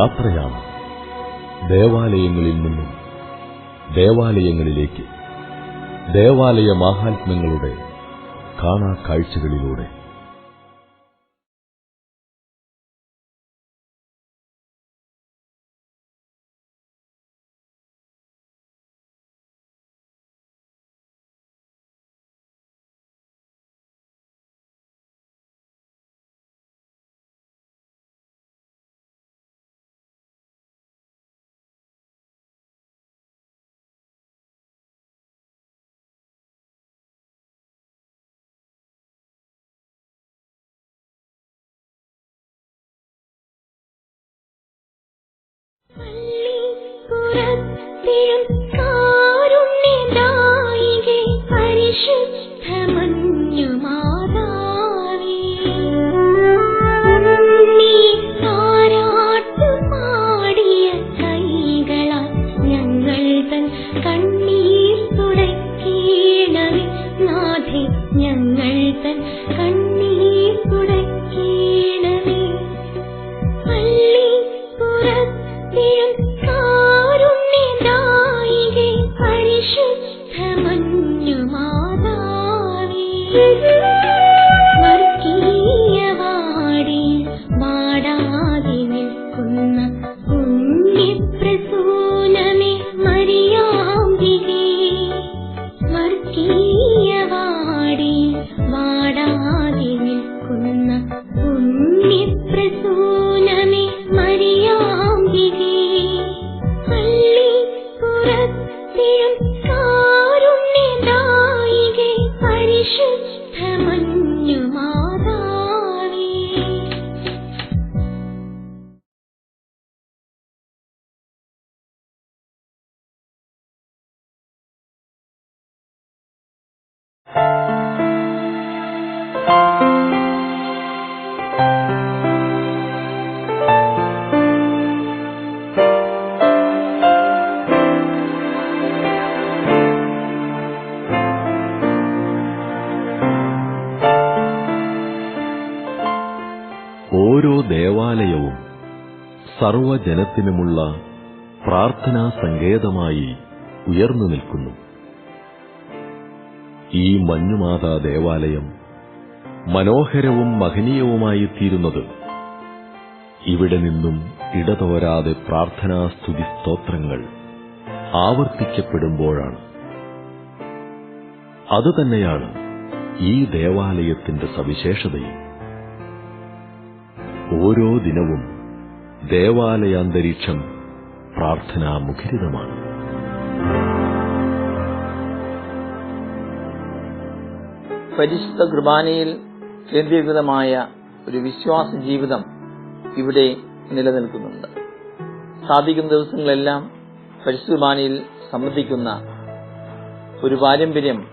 യാത്രയാണ്. ദേവാലയങ്ങളിൽ നിന്നും ദേവാലയങ്ങളിലേക്ക് ദേവാലയ മാഹാത്മ്യങ്ങളുടെ കാണാ കാഴ്ചകളിലൂടെ. പരിശുദ്ധ മഞ്ഞുമാതാവേ. സർവജനത്തിനുമുള്ള പ്രാർത്ഥനാ സങ്കേതമായി ഉയർന്നു നിൽക്കുന്നു. ഈ മഞ്ഞുമാതാ ദേവാലയം മനോഹരവും മഹനീയവുമായി തീരുന്നത് ഇവിടെ നിന്നും ഇടതോരാതെ പ്രാർത്ഥനാ സ്തുതി സ്തോത്രങ്ങൾ ആവർത്തിക്കപ്പെടുമ്പോഴാണ്. അതുതന്നെയാണ് ഈ ദേവാലയത്തിന്റെ സവിശേഷതയും. ഓരോ ദിനവും ദേവാലയാന്തരീക്ഷം പ്രാർത്ഥനാമുഖരിതമാണ്. പരിശുദ്ധ കുർബാനയിൽ കേന്ദ്രീകൃതമായ ഒരു വിശ്വാസ ജീവിതം ഇവിടെ നിലനിൽക്കുന്നുണ്ട്. സാധിക്കുന്ന ദിവസങ്ങളെല്ലാം പരിശുദ്ധ കുർബാനയിൽ സംബന്ധിക്കുന്ന ഒരു പാരമ്പര്യം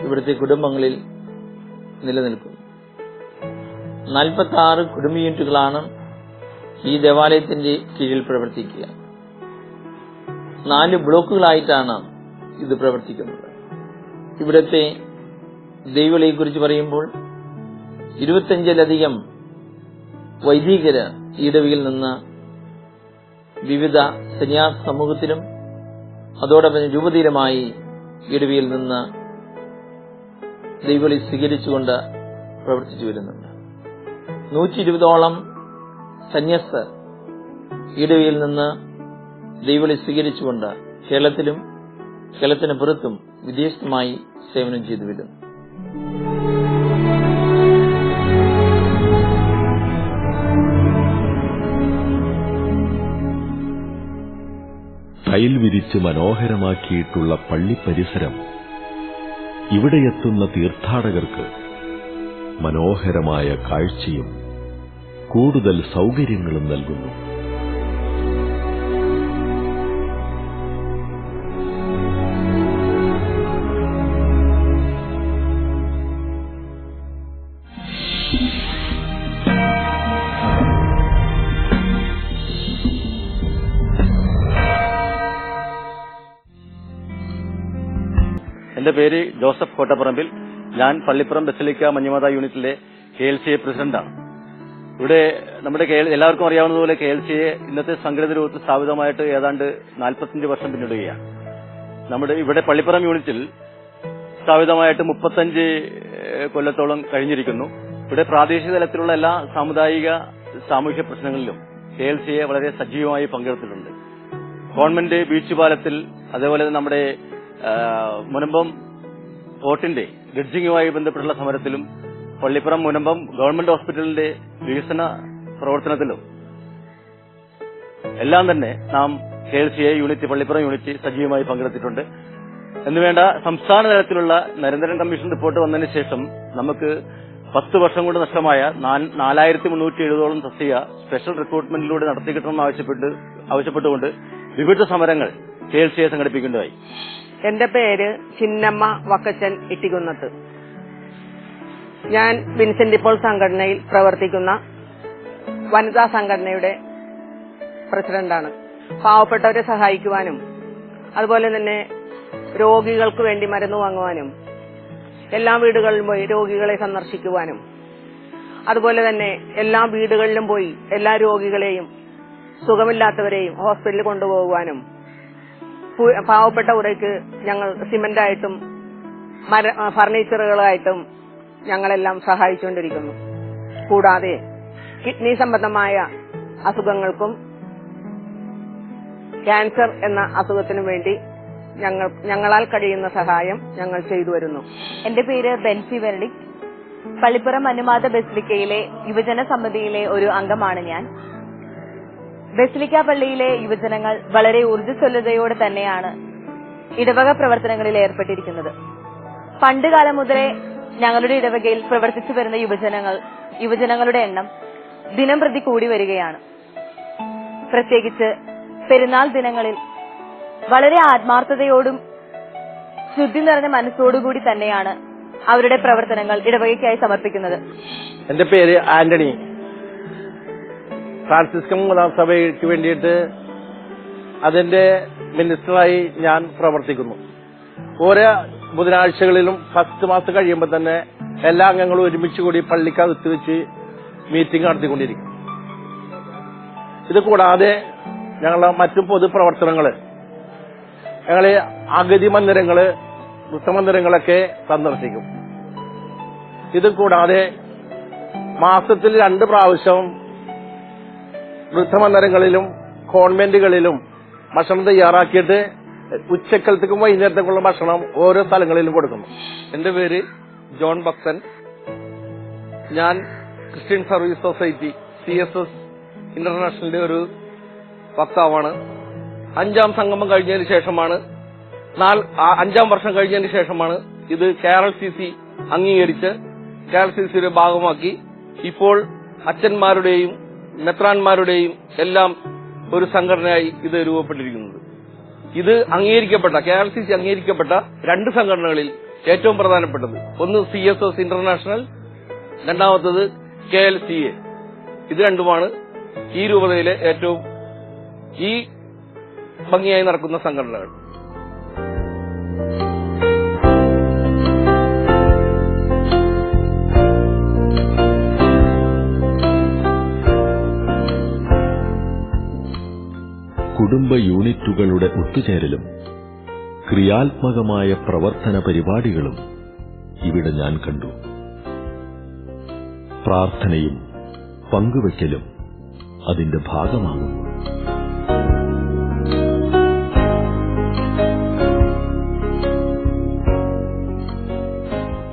ഇവിടുത്തെ കുടുംബങ്ങളിൽ നിലനിൽക്കുന്നു. നാൽപ്പത്തി ആറ് കുടുംബ യൂണിറ്റുകളാണ് ഈ ദേവാലയത്തിന്റെ കീഴിൽ പ്രവർത്തിക്കുക. നാല് ബ്ലോക്കുകളായിട്ടാണ് ഇത് പ്രവർത്തിക്കുന്നത്. ഇവിടുത്തെ ദൈവങ്ങളെ കുറിച്ച് പറയുമ്പോൾ ഇരുപത്തിയഞ്ചിലധികം വൈദികര് ഈടവിയിൽ നിന്ന് വിവിധ സന്യാസ സമൂഹത്തിലും അതോടൊപ്പം രൂപതയിലുമായി ഇടവിയിൽ നിന്ന് ദൈവളി സ്വീകരിച്ചുകൊണ്ട് പ്രവർത്തിച്ചു വരുന്നുണ്ട്. നൂറ്റി ഇരുപതോളം സന്യസ്തർ ഇടവയിൽ നിന്ന് ദൈവളി സ്വീകരിച്ചുകൊണ്ട് കേരളത്തിലും കേരളത്തിന് പുറത്തും വിദേശത്തുമായി സേവനം ചെയ്തു വരുന്നു. കയ്യിൽ വിരിച്ച് മനോഹരമാക്കിയിട്ടുള്ള പള്ളി പരിസരം ഇവിടെയെത്തുന്ന തീർത്ഥാടകർക്ക് മനോഹരമായ കാഴ്ചയും കൂടുതൽ സൗകര്യങ്ങളും നൽകുന്നു. എന്റെ പേര് ജോസഫ് കോട്ടപ്പറമ്പിൽ. ഞാൻ പള്ളിപ്പുറം ബസലിക്ക മഞ്ഞുമാത യൂണിറ്റിലെ കെ എൽ സി എ പ്രസിഡന്റാണ്. ഇവിടെ നമ്മുടെ എല്ലാവർക്കും അറിയാവുന്നതുപോലെ കെ എൽ സിയെ ഇന്നത്തെ സംഘടിത രൂപത്തിൽ സ്ഥാപിതമായിട്ട് ഏതാണ്ട് നാൽപ്പത്തിയഞ്ച് വർഷം പിന്നിടുകയാണ്. നമ്മുടെ ഇവിടെ പള്ളിപ്പുറം യൂണിറ്റിൽ സ്ഥാപിതമായിട്ട് മുപ്പത്തഞ്ച് കൊല്ലത്തോളം കഴിഞ്ഞിരിക്കുന്നു. ഇവിടെ പ്രാദേശിക തലത്തിലുള്ള എല്ലാ സാമുദായിക സാമൂഹ്യ പ്രശ്നങ്ങളിലും കെ എൽ സിയെ വളരെ സജീവമായി പങ്കെടുത്തിട്ടുണ്ട്. ഗവൺമെന്റ് ബീച്ച് പാലത്തിൽ അതേപോലെ നമ്മുടെ മുനമ്പം പോർട്ടിന്റെ ഗഡ്ജിങ്ങുമായി ബന്ധപ്പെട്ടുള്ള സമരത്തിലും പള്ളിപ്പുറം മുനമ്പം ഗവൺമെന്റ് ഹോസ്പിറ്റലിന്റെ വികസന പ്രവർത്തനത്തിലും എല്ലാം തന്നെ നാം K C unit Pallippuram unit സജീവമായി പങ്കെടുത്തിട്ടുണ്ട്. എന്നുവേണ്ട സംസ്ഥാന തലത്തിലുള്ള നരേന്ദ്രൻ കമ്മീഷൻ റിപ്പോർട്ട് വന്നതിന് ശേഷം നമുക്ക് പത്ത് വർഷം കൊണ്ട് നഷ്ടമായ നാലായിരത്തി മുന്നൂറ്റി എഴുപതോളം തസ്തിക സ്പെഷ്യൽ റിക്രൂട്ട്മെന്റിലൂടെ നടത്തിക്കിട്ടണമെന്ന് ആവശ്യപ്പെട്ട് ആവശ്യപ്പെട്ടുകൊണ്ട് വിവിധ സമരങ്ങൾ കെ എൽ സി എ സംഘടിപ്പിക്കേണ്ടതായി. എന്റെ പേര് ചിന്നമ്മ വക്കച്ചൻ ഇട്ടികുന്നത്ത്. ഞാൻ വിൻസെന്റ് ഇപ്പോൾ സംഘടനയിൽ പ്രവർത്തിക്കുന്ന വനിതാ സംഘടനയുടെ പ്രസിഡന്റാണ്. പാവപ്പെട്ടവരെ സഹായിക്കുവാനും അതുപോലെ തന്നെ രോഗികൾക്ക് വേണ്ടി മരുന്ന് വാങ്ങുവാനും എല്ലാ വീടുകളിലും പോയി രോഗികളെ സന്ദർശിക്കുവാനും അതുപോലെ തന്നെ എല്ലാ വീടുകളിലും പോയി എല്ലാ രോഗികളെയും സുഖമില്ലാത്തവരെയും ഹോസ്പിറ്റലിൽ കൊണ്ടുപോകുവാനും പാവപ്പെട്ട ഉറയ്ക്ക് ഞങ്ങൾ സിമന്റായിട്ടും ഫർണിച്ചറുകളായിട്ടും ഞങ്ങളെല്ലാം സഹായിച്ചുകൊണ്ടിരിക്കുന്നു. കൂടാതെ കിഡ്നി സംബന്ധമായ അസുഖങ്ങൾക്കും ക്യാൻസർ എന്ന അസുഖത്തിനും വേണ്ടി ഞങ്ങൾ ഞങ്ങളാൽ കഴിയുന്ന സഹായം ഞങ്ങൾ ചെയ്തു വരുന്നു. എന്റെ പേര് ബെൻസി വെർഡി പള്ളിപ്പുറം അനുമാത ബസിലിക്കയിലെ യുവജന സമിതിയിലെ ഒരു അംഗമാണ് ഞാൻ. ബസിലിക്ക പള്ളിയിലെ യുവജനങ്ങൾ വളരെ ഊർജസ്വലതയോടെ തന്നെയാണ് ഇടവക പ്രവർത്തനങ്ങളിൽ ഏർപ്പെട്ടിരിക്കുന്നത്. പണ്ട് കാലം മുതലേ ഞങ്ങളുടെ ഇടവകയിൽ പ്രവർത്തിച്ചു വരുന്ന യുവജനങ്ങൾ യുവജനങ്ങളുടെ എണ്ണം ദിനം പ്രതി കൂടി വരികയാണ്. പ്രത്യേകിച്ച് പെരുന്നാൾ ദിനങ്ങളിൽ വളരെ ആത്മാർത്ഥതയോടും ശുദ്ധി നിറഞ്ഞ മനസ്സോടുകൂടി തന്നെയാണ് അവരുടെ പ്രവർത്തനങ്ങൾ ഇടവകയ്ക്കായി സമർപ്പിക്കുന്നത്. എന്റെ പേര് ആന്റണി. ഫ്രാൻസിസ്കൻ സഭയ്ക്ക് വേണ്ടിയിട്ട് അതിന്റെ മിനിസ്റ്ററായി ഞാൻ പ്രവർത്തിക്കുന്നു. ഓരോ ബുധനാഴ്ചകളിലും ഫസ്റ്റ് മാസം കഴിയുമ്പോൾ തന്നെ എല്ലാ അംഗങ്ങളും ഒരുമിച്ച് കൂടി പള്ളിക്കകത്ത് വെച്ച് മീറ്റിംഗ് നടത്തിക്കൊണ്ടിരിക്കും. ഇത് കൂടാതെ ഞങ്ങളെ മറ്റു പൊതുപ്രവർത്തനങ്ങൾ ഞങ്ങൾ അഗതി മന്ദിരങ്ങൾ വൃത്തമന്ദിരങ്ങളൊക്കെ സന്ദർശിക്കും. ഇത് കൂടാതെ മാസത്തിൽ രണ്ട് പ്രാവശ്യം വൃദ്ധമന്ദിരങ്ങളിലും കോൺവെന്റുകളിലും ഭക്ഷണം തയ്യാറാക്കിയിട്ട് ഉച്ചക്കലത്തേക്കും വൈകുന്നേരത്തേക്കുള്ള ഭക്ഷണം ഓരോ സ്ഥലങ്ങളിലും കൊടുക്കുന്നു. എന്റെ പേര് ജോൺ ഭക്തൻ ഞാൻ Christian service society C S S ഇന്റർനാഷണലിന്റെ ഒരു വക്താവാണ്. അഞ്ചാം സംഗമം കഴിഞ്ഞതിന് ശേഷമാണ് അഞ്ചാം വർഷം കഴിഞ്ഞതിന് ശേഷമാണ് ഇത് കേരള സി സി അംഗീകരിച്ച് കേരള സി സിയുടെ ഭാഗമാക്കി. ഇപ്പോൾ അച്ഛന്മാരുടെയും മെത്രാന്മാരുടെയും എല്ലാം ഒരു സംഘടനയായി ഇത് രൂപപ്പെട്ടിരിക്കുന്നത്. ഇത് അംഗീകരിക്കപ്പെട്ട കെ ആർ സി സി അംഗീകരിക്കപ്പെട്ട രണ്ട് സംഘടനകളിൽ ഏറ്റവും പ്രധാനപ്പെട്ടത്. ഒന്ന് സി എസ് എസ് ഇന്റർനാഷണൽ രണ്ടാമത്തത് കെ എൽ സി എ. ഇത് രണ്ടുമാണ് ഈ രൂപതയിലെ ഏറ്റവും ഈ ഭംഗിയായി നടക്കുന്ന സംഘടനകൾ. കുടുംബ യൂണിറ്റുകളുടെ ഒത്തുചേരലും ക്രിയാത്മകമായ പ്രവർത്തന പരിപാടികളും ഇവിടെ ഞാൻ കണ്ടു. പ്രാർത്ഥനയും പങ്കുവയ്ക്കലും അതിന്റെ ഭാഗമാകുന്നു.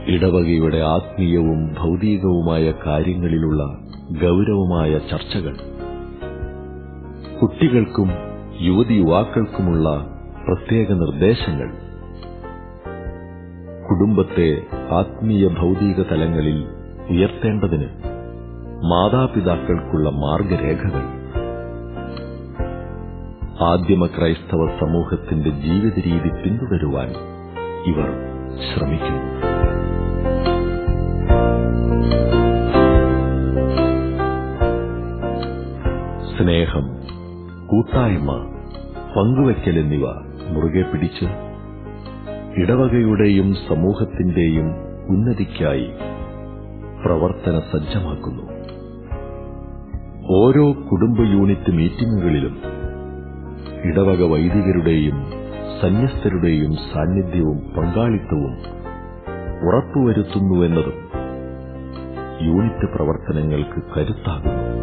ഇടവകയുടെ ആത്മീയവും ഭൗതികവുമായ കാര്യങ്ങളിലുള്ള ഗൗരവമായ ചർച്ചകൾ കുട്ടികൾക്കും യുവതി യുവാക്കൾക്കുമുള്ള പ്രത്യേക നിർദ്ദേശങ്ങൾ. കുടുംബത്തെ ആത്മീയ ഭൗതിക തലങ്ങളിൽ ഉയർത്തേണ്ടതിന് മാതാപിതാക്കൾക്കുള്ള മാർഗരേഖകൾ. ആദ്യമ ക്രൈസ്തവ സമൂഹത്തിന്റെ ജീവിത രീതി പിന്തുടരുവാൻ ഇവർ ശ്രമിക്കുന്നു. സ്നേഹം കൂട്ടായ്മ പങ്കുവയ്ക്കൽ എന്നിവ മുറുകെ പിടിച്ച് ഇടവകയുടെയും സമൂഹത്തിന്റെയും ഉന്നതിക്കായി പ്രവർത്തന സജ്ജമാക്കുന്നു. ഓരോ കുടുംബ യൂണിറ്റ് മീറ്റിംഗുകളിലും ഇടവക വൈദികരുടെയും സന്യസ്തരുടെയും സാന്നിധ്യവും പങ്കാളിത്തവും ഉറപ്പുവരുത്തുന്നുവെന്നതും യൂണിറ്റ് പ്രവർത്തനങ്ങൾക്ക് കരുത്താകുന്നു.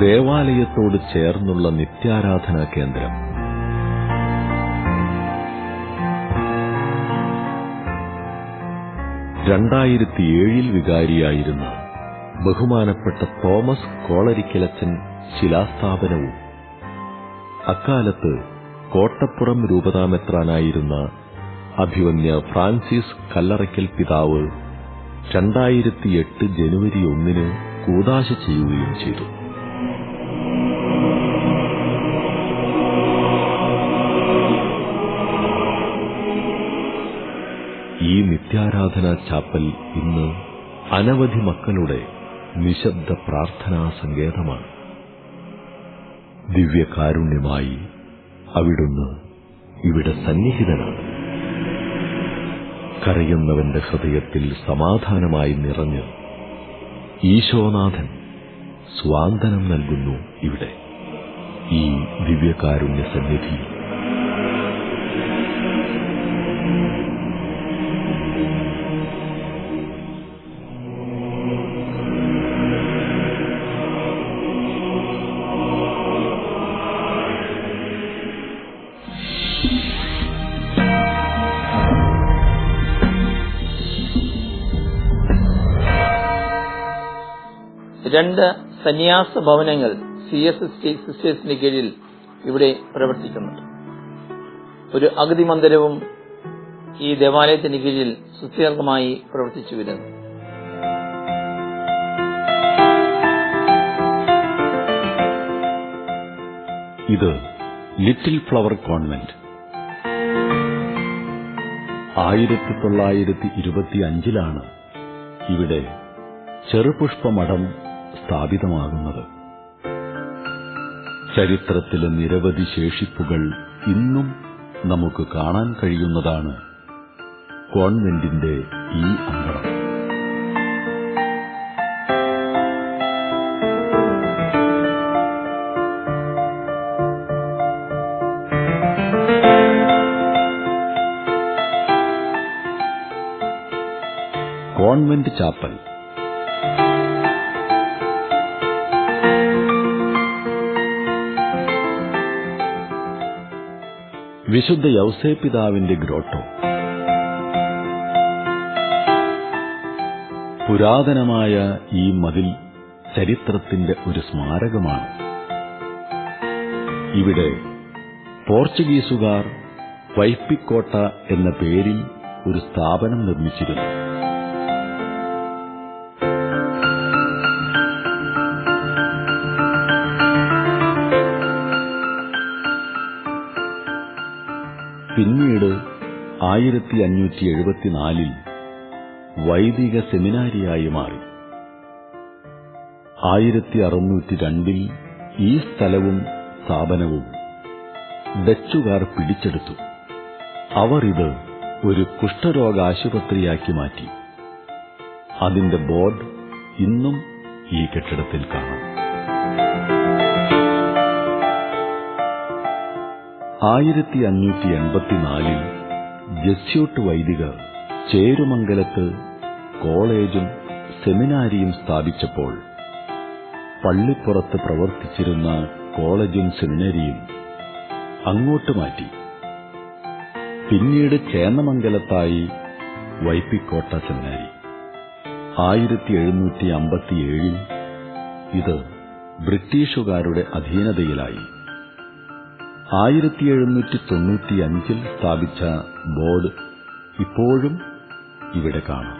ദേവാലയത്തോട് ചേർന്നുള്ള നിത്യാരാധനാ കേന്ദ്രം. രണ്ടായിരത്തി ഏഴിൽ വികാരിയായിരുന്ന ബഹുമാനപ്പെട്ട തോമസ് കോളരിക്കലച്ചൻ ശിലാസ്ഥാപനവും അക്കാലത്ത് കോട്ടപ്പുറം രൂപതാമെത്രാനായിരുന്ന അഭിവന്യ ഫ്രാൻസിസ് കല്ലറയ്ക്കൽ പിതാവ് രണ്ടായിരത്തി എട്ട് ജനുവരി ഒന്നിന് കൂതാശ ചെയ്യുകയും ചെയ്തു. നിത്യാരാധനാ ചാപ്പൽ ഇന്ന് അനവധി മക്കളുടെ നിശബ്ദ പ്രാർത്ഥനാ സങ്കേതമാണ്. ദിവ്യകാരുണ്യമായി അവിടുന്ന് ഇവിടെ സന്നിഹിതനാണ്. കരയുന്നവന്റെ ഹൃദയത്തിൽ സമാധാനമായി നിറഞ്ഞ് ഈശോനാഥൻ സ്വാന്തനം നൽകുന്നു ഇവിടെ. ഈ ദിവ്യകാരുണ്യ സന്നിധിയിൽ. രണ്ട് സന്യാസ ഭവനങ്ങൾ സി എസ് സിസ്റ്റേഴ്സിന്റെ കീഴിൽ ഇവിടെ പ്രവർത്തിക്കുന്നുണ്ട്. ഒരു അഗതി മന്ദിരവും ഈ ദേവാലയത്തിന് കീഴിൽ സുസ്ഥിരമായി പ്രവർത്തിച്ചു വരുന്നു. ഇത് ലിറ്റിൽ ഫ്ലവർ കോൺവെന്റ്. ആയിരത്തി തൊള്ളായിരത്തി ഇരുപത്തി അഞ്ചിലാണ് ഇവിടെ ചെറുപുഷ്പമഠം സ്ഥാപിതമാകുന്നത്. ചരിത്രത്തിലെ നിരവധി ശേഷിപ്പുകൾ ഇന്നും നമുക്ക് കാണാൻ കഴിയുന്നതാണ് കോൺവെന്റിന്റെ ഈ അങ്കണം. കോൺവെന്റ് ചാപ്പൽ വിശുദ്ധ യൗസേപിതാവിന്റെ ഗ്രോട്ടോ. പുരാതനമായ ഈ മതിൽ ചരിത്രത്തിന്റെ ഒരു സ്മാരകമാണ്. ഇവിടെ പോർച്ചുഗീസുകാർ വൈപ്പിക്കോട്ട എന്ന പേരിൽ ഒരു സ്ഥാപനം നിർമ്മിച്ചിരുന്നു. ആയിരത്തി അഞ്ഞൂറ്റി എഴുപത്തിനാലിൽ വൈദിക സെമിനാരിയായി മാറി. ആയിരത്തി അറുന്നൂറ്റി രണ്ടിൽ ഈ സ്ഥലവും സ്ഥാപനവും ഡച്ചുകാർ പിടിച്ചെടുത്തു. അവർ ഇത് ഒരു കുഷ്ഠരോഗ ആശുപത്രിയാക്കി മാറ്റി. അതിന്റെ ബോർഡ് ഇന്നും ഈ കെട്ടിടത്തിൽ കാണാം. ആയിരത്തി അഞ്ഞൂറ്റി എൺപത്തിനാലിൽ ജസ്യൂട്ട് വൈദികർ ചേരുമംഗലത്ത് കോളേജും സെമിനാരിയും സ്ഥാപിച്ചപ്പോൾ പള്ളിപ്പുറത്ത് പ്രവർത്തിച്ചിരുന്ന കോളേജും സെമിനാരിയും അങ്ങോട്ട് മാറ്റി. പിന്നീട് ചേന്നമംഗലത്തായി വൈപ്പിക്കോട്ട സെമിനാരി. ആയിരത്തി എഴുന്നൂറ്റി അമ്പത്തിയേഴിൽ ഇത് ബ്രിട്ടീഷുകാരുടെ അധീനതയിലായി. ആയിരത്തി എഴുന്നൂറ്റി തൊണ്ണൂറ്റിയഞ്ചിൽ സ്ഥാപിച്ച ബോർഡ് ഇപ്പോഴും ഇവിടെ കാണാം.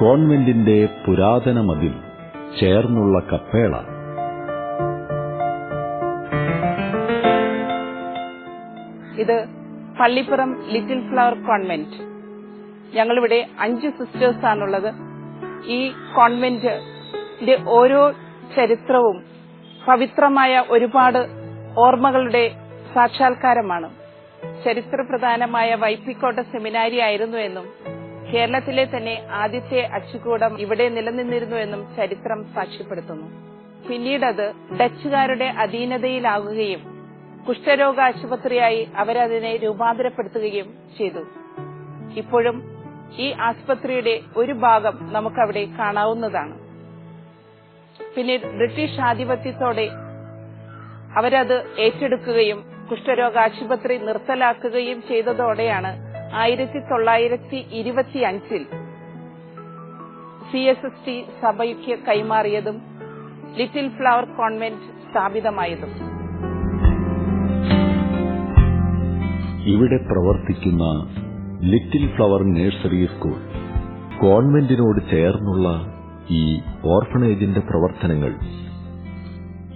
കോൺവെന്റിന്റെ പുരാതന മതിൽ ചേർന്നുള്ള കപ്പേള ഇത് പള്ളിപ്പുറം ലിറ്റിൽ ഫ്ലവർ കോൺവെന്റ്. ഞങ്ങളിവിടെ അഞ്ച് സിസ്റ്റേഴ്സ് ആണുള്ളത് ഈ കോൺവെന്റിന്റെ ഓരോ ചരിത്രവും പവിത്രമായ ഒരുപാട് ഓർമ്മകളുടെ സാക്ഷാത്കാരമാണ്. ചരിത്രപ്രധാനമായ വൈപ്പിക്കോട്ട സെമിനാരി ആയിരുന്നു എന്നും കേരളത്തിലെ തന്നെ ആദ്യത്തെ അച്ചുകൂടം ഇവിടെ നിലനിന്നിരുന്നു എന്നും ചരിത്രം സാക്ഷ്യപ്പെടുത്തുന്നു. പിന്നീടത് ഡച്ചുകാരുടെ അധീനതയിലാകുകയും കുഷ്ഠരോഗ ആശുപത്രിയായി അവരതിനെ രൂപാന്തരപ്പെടുത്തുകയും ചെയ്തു. ഇപ്പോഴും ഈ ആശുപത്രിയുടെ ഒരു ഭാഗം നമുക്കവിടെ കാണാവുന്നതാണ്. പിന്നീട് ബ്രിട്ടീഷ് ആധിപത്യത്തോടെ അവരത് ഏറ്റെടുക്കുകയും കുഷ്ഠരോഗ ആശുപത്രി നിർത്തലാക്കുകയും ചെയ്തതോടെയാണ് ആയിരത്തി തൊള്ളായിരത്തി ഇരുപത്തി അഞ്ചിൽ സി എസ് എസ് ടി സഭയ്ക്ക് കൈമാറിയതും ലിറ്റിൽ ഫ്ലവർ കോൺവെന്റ് സ്ഥാപിതമായതും. ഇവിടെ പ്രവർത്തിക്കുന്ന ലിറ്റിൽ ഫ്ലവർ നഴ്സറി സ്കൂൾ കോൺവെന്റിനോട് ചേർന്നുള്ള ഈ ഓർഫണേജിന്റെ പ്രവർത്തനങ്ങൾ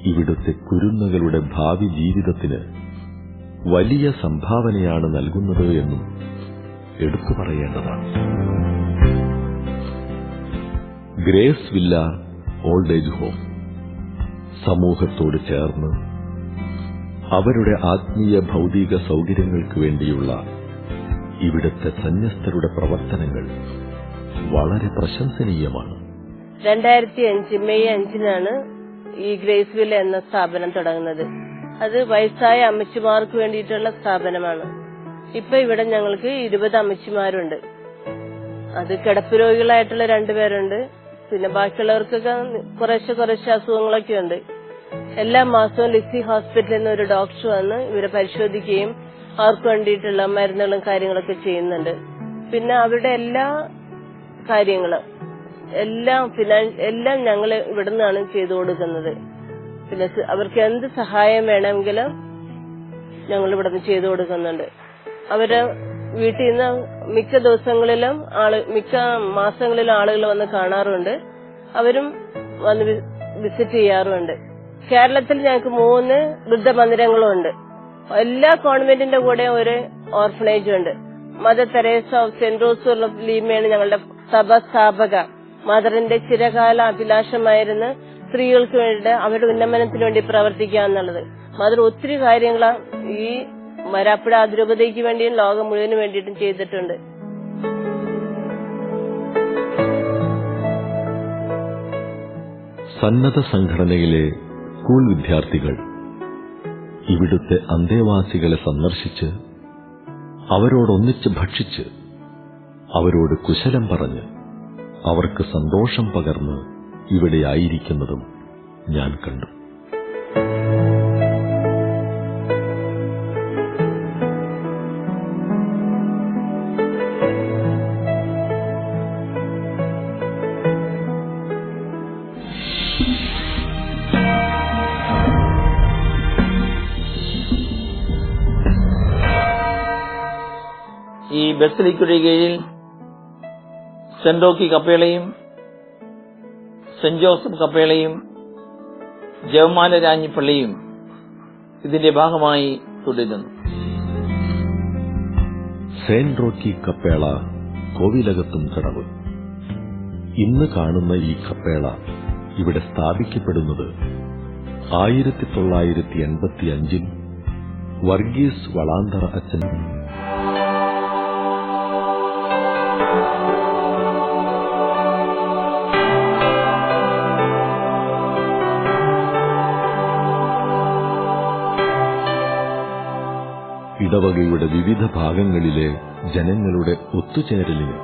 ഇവിടുത്തെ കുരുന്നുകളുടെ ഭാവി ജീവിതത്തിന് വലിയ സംഭാവനയാണ് നൽകുന്നത് എന്നും എടുത്തു പറയേണ്ടതാണ്. Grace Villa old age home സമൂഹത്തോട് ചേർന്ന് അവരുടെ ആത്മീയ ഭൗതിക സൗകര്യങ്ങൾക്ക് വേണ്ടിയുള്ള ഇവിടുത്തെ സന്യസ്തരുടെ പ്രവർത്തനങ്ങൾ വളരെ പ്രശംസനീയമാണ്. രണ്ടായിരത്തി മെയ് അഞ്ചിനാണ് ഈ ഗ്രേസ് വില്ല എന്ന സ്ഥാപനം തുടങ്ങുന്നത്. അത് വയസ്സായ അമ്മച്ചിമാർക്ക് വേണ്ടിയിട്ടുള്ള സ്ഥാപനമാണ്. ഇപ്പൊ ഇവിടെ ഞങ്ങൾക്ക് ഇരുപത് അമ്മച്ചിമാരുണ്ട്. അത് കിടപ്പ് രോഗികളായിട്ടുള്ള രണ്ടുപേരുണ്ട് പിന്നെ ബാക്കിയുള്ളവർക്കൊക്കെ കുറേശ്ശെ കുറേശ്ശെ അസുഖങ്ങളൊക്കെ ഉണ്ട്. എല്ലാ മാസവും ലിസി ഹോസ്പിറ്റലിൽ നിന്ന് ഒരു ഡോക്ടർ വന്ന് ഇവരെ പരിശോധിക്കുകയും അവർക്ക് വേണ്ടിയിട്ടുള്ള മരുന്നുകളും കാര്യങ്ങളൊക്കെ ചെയ്യുന്നുണ്ട്. പിന്നെ അവരുടെ എല്ലാ കാര്യങ്ങളും എല്ലാം ഫിനാൻസ് എല്ലാം ഞങ്ങൾ ഇവിടെ നിന്നാണ് ചെയ്തു കൊടുക്കുന്നത്. പിന്നെ അവർക്ക് എന്ത് സഹായം വേണമെങ്കിലും ഞങ്ങൾ ഇവിടെ നിന്ന് ചെയ്തു കൊടുക്കുന്നുണ്ട്. അവരെ വീട്ടിൽ നിന്ന് മിക്ക ദിവസങ്ങളിലും ആൾ മിക്ക മാസങ്ങളിലും ആളുകൾ വന്ന് കാണാറുണ്ട്. അവരും വന്ന് വിസിറ്റ് ചെയ്യാറുണ്ട്. കേരളത്തിൽ ഞങ്ങൾക്ക് മൂന്ന് വൃദ്ധമന്ദിരങ്ങളുണ്ട് എല്ലാ കോൺവെന്റിന്റെ കൂടെ ഒരു ഓർഫനേജ് ഉണ്ട്. Mother Teresa of Saint Rose of ലീമയാണ് ഞങ്ങളുടെ സഭ സ്ഥാപക. മദറിന്റെ ചിരകാല അഭിലാഷമായിരുന്നു സ്ത്രീകൾക്ക് വേണ്ടി അവരുടെ ഉന്നമനത്തിന് വേണ്ടി പ്രവർത്തിക്കുക എന്നുള്ളത്. മദർ ഒത്തിരി കാര്യങ്ങൾ ഈ മരാപ്പുഴ അതിരൂപതയ്ക്ക് വേണ്ടിയും ലോകം മുഴുവനും വേണ്ടിയിട്ടും ചെയ്തിട്ടുണ്ട്. സന്നദ്ധ സംഘടനയിലെ സ്കൂൾ വിദ്യാർത്ഥികൾ ഇവിടുത്തെ അന്തേവാസികളെ സന്ദർശിച്ച് അവരോടൊന്നിച്ച് ഭക്ഷിച്ച് അവരോട് കുശലം പറഞ്ഞ് അവർക്ക് സന്തോഷം പകർന്ന് ഇവിടെയായിരിക്കുന്നതും ഞാൻ കണ്ടു. ഈ കീഴിൽ സെന്റ് റോക്കി കപ്പേളയും സെന്റ് ജോസഫ് കപ്പേളയും ജവമാല രാഞ്ഞിപ്പള്ളിയും ഇതിന്റെ ഭാഗമായി തുടരുന്നു. സെന്റ് റോക്കി കപ്പേള കോവിലകത്തും കടവ്. ഇന്ന് കാണുന്ന ഈ കപ്പേള ഇവിടെ സ്ഥാപിക്കപ്പെടുന്നത് ആയിരത്തി തൊള്ളായിരത്തി എൺപത്തി അഞ്ചിൽ വർഗീസ് വളാന്തറ അച്ഛൻ ഇടവകയുടെ വിവിധ ഭാഗങ്ങളിലെ ജനങ്ങളുടെ ഒത്തുചേരലിന്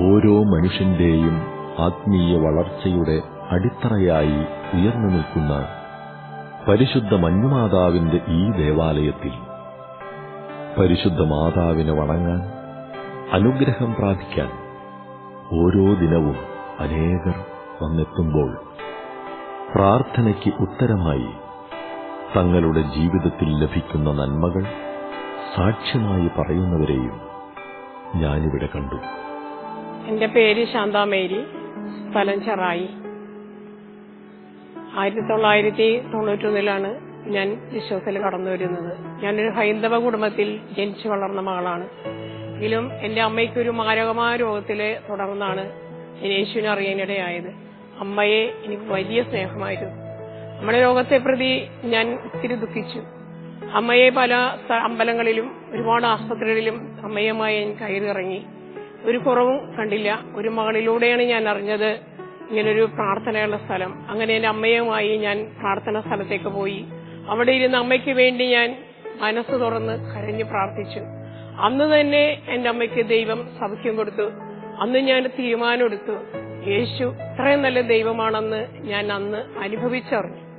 ഓരോ മനുഷ്യന്റെയും ആത്മീയ വളർച്ചയുടെ അടിത്തറയായി ഉയർന്നു നിൽക്കുന്ന പരിശുദ്ധ മഞ്ഞുമാതാവിന്റെ ഈ ദേവാലയത്തിൽ പരിശുദ്ധ മാതാവിനെ വണങ്ങാൻ അനുഗ്രഹം പ്രാപിക്കാൻ ഓരോ ദിനവും അനേകർ വന്നെത്തുമ്പോൾ പ്രാർത്ഥനയ്ക്ക് ഉത്തരമായി തങ്ങളുടെ ജീവിതത്തിൽ ലഭിക്കുന്ന നന്മകൾ സാക്ഷ്യമായി പറയുന്നവരെയും ഞാനിവിടെ കണ്ടു. എന്റെ പേര് ശാന്താമേരി സ്ഥലം ചെറായി. ആയിരത്തി തൊള്ളായിരത്തി തൊണ്ണൂറ്റൊന്നിലാണ് ഞാൻ വിശ്വാസത്തിൽ കടന്നു വരുന്നത്. ഞാനൊരു ഹൈന്ദവ കുടുംബത്തിൽ ജനിച്ചു വളർന്ന മകളാണ്. എങ്കിലും എന്റെ അമ്മയ്ക്കൊരു മാരകമായ രോഗത്തിലെ തുടർന്നാണ് യേശുവിനെ അറിയാനിടയായത്. അമ്മയെ എനിക്ക് വലിയ സ്നേഹമായിരുന്നു. നമ്മുടെ രോഗത്തെ പ്രതി ഞാൻ ഒത്തിരി ദുഃഖിച്ചു. അമ്മയെ പല അമ്പലങ്ങളിലും ഒരുപാട് ആശുപത്രികളിലും അമ്മയുമായി ഞാൻ കയറിയിറങ്ങി ഒരു കുറവും കണ്ടില്ല. ഒരു മകളിലൂടെയാണ് ഞാൻ അറിഞ്ഞത് ഇങ്ങനൊരു പ്രാർത്ഥനയുള്ള സ്ഥലം. അങ്ങനെ എന്റെ അമ്മയുമായി ഞാൻ പ്രാർത്ഥന സ്ഥലത്തേക്ക് പോയി. അവിടെ ഇരുന്ന് അമ്മയ്ക്ക് വേണ്ടി ഞാൻ മനസ്സ് തുറന്ന് കരഞ്ഞു പ്രാർത്ഥിച്ചു. അന്ന് തന്നെ എന്റെ അമ്മയ്ക്ക് ദൈവം സൗഖ്യം കൊടുത്തു. അന്ന് ഞാൻ തീരുമാനമെടുത്തു. യേശു ഇത്രയും നല്ല ദൈവമാണെന്ന് ഞാൻ അന്ന് അനുഭവിച്ചറിഞ്ഞു.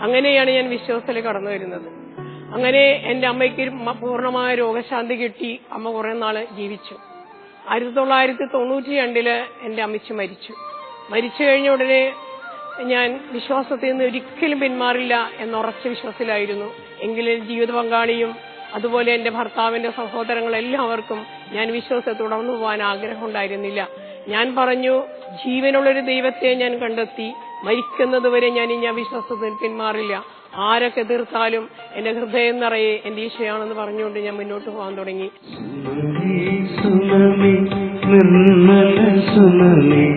അങ്ങനെയാണ് ഞാൻ വിശ്വാസത്തിൽ കടന്നു വരുന്നത്. അങ്ങനെ എന്റെ അമ്മയ്ക്ക് പൂർണമായ രോഗശാന്തി കിട്ടി. അമ്മ കുറെ നാൾ ജീവിച്ചു. ആയിരത്തി തൊള്ളായിരത്തി തൊണ്ണൂറ്റി രണ്ടിൽ എന്റെ അമ്മച്ചി മരിച്ചു. മരിച്ചു കഴിഞ്ഞ ഉടനെ ഞാൻ വിശ്വാസത്തിൽ നിന്ന് ഒരിക്കലും പിന്മാറില്ല എന്ന ഉറച്ച വിശ്വാസത്തിലായിരുന്നു. എങ്കിലും ജീവിത പങ്കാളിയും അതുപോലെ എന്റെ ഭർത്താവിന്റെ സഹോദരങ്ങൾ എല്ലാവർക്കും ഞാൻ വിശ്വാസത്തെ തുടർന്നു പോകാൻ ആഗ്രഹം ഉണ്ടായിരുന്നില്ല. ഞാൻ പറഞ്ഞു ജീവനുള്ളൊരു ദൈവത്തെ ഞാൻ കണ്ടെത്തി. മരിക്കുന്നത് വരെ ഞാൻ ഇനി അവിശ്വാസത്തിൽ വിശ്വാസത്തിൽ പിന്മാറില്ല. ആരൊക്കെ എതിർത്താലും എന്റെ ഹൃദയം നിറയെ എന്റെ ഈശയാണെന്ന് പറഞ്ഞുകൊണ്ട് ഞാൻ മുന്നോട്ട് പോകാൻ തുടങ്ങി. സുനമേ സുനമേ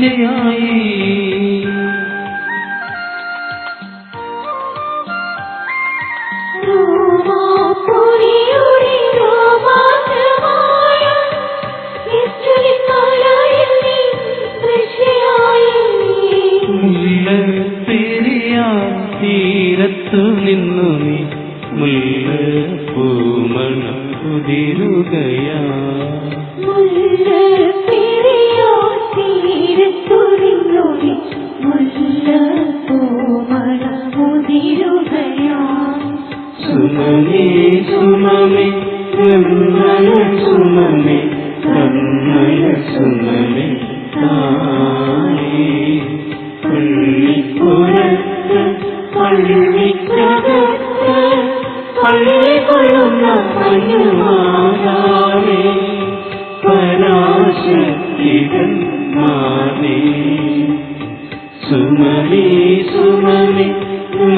ദൃശ്യയായി റോമാപുരിയുടെ രോമാഞ്ചമായ യേശുവിൻ മലയിൽ നീ ദൃശ്യയായി. മുല്ലപ്പെരിയാർ തീരത്തു നിന്നു നീ മുല്ലപ്പൂമണം കുതിരുകയാ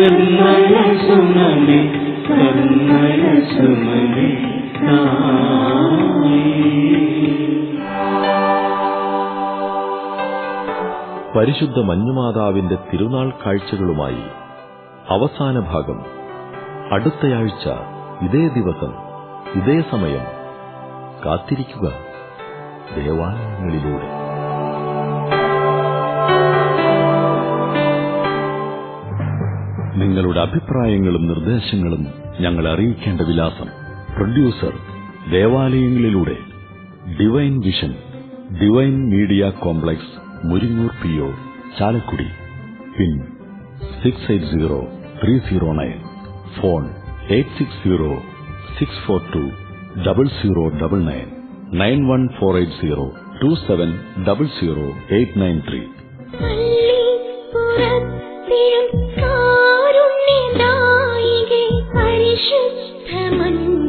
നിർമ്മല സുമമി കന്നല സുമമി പരിശുദ്ധ മഞ്ഞുമാതാവിന്റെ തിരുനാൾ കാഴ്ചകളുമായി അവസാന ഭാഗം. അടുത്തയാഴ്ച ഇതേ ദിവസം ഇതേ സമയം കാത്തിരിക്കുക. ദേവാലയങ്ങളിലൂടെ. നിങ്ങളുടെ അഭിപ്രായങ്ങളും നിർദ്ദേശങ്ങളും ഞങ്ങളെ അറിയിക്കേണ്ട വിലാസം. Producer ദേവാലയങ്ങളിലൂടെ divine vision divine media complex Muringoor P O Chalakudy. Pin six eight zero three zero nine phone eight six zero six four two double zero double nine nine one four eight zero two seven double zero eight nine three പരിശുദ്ധ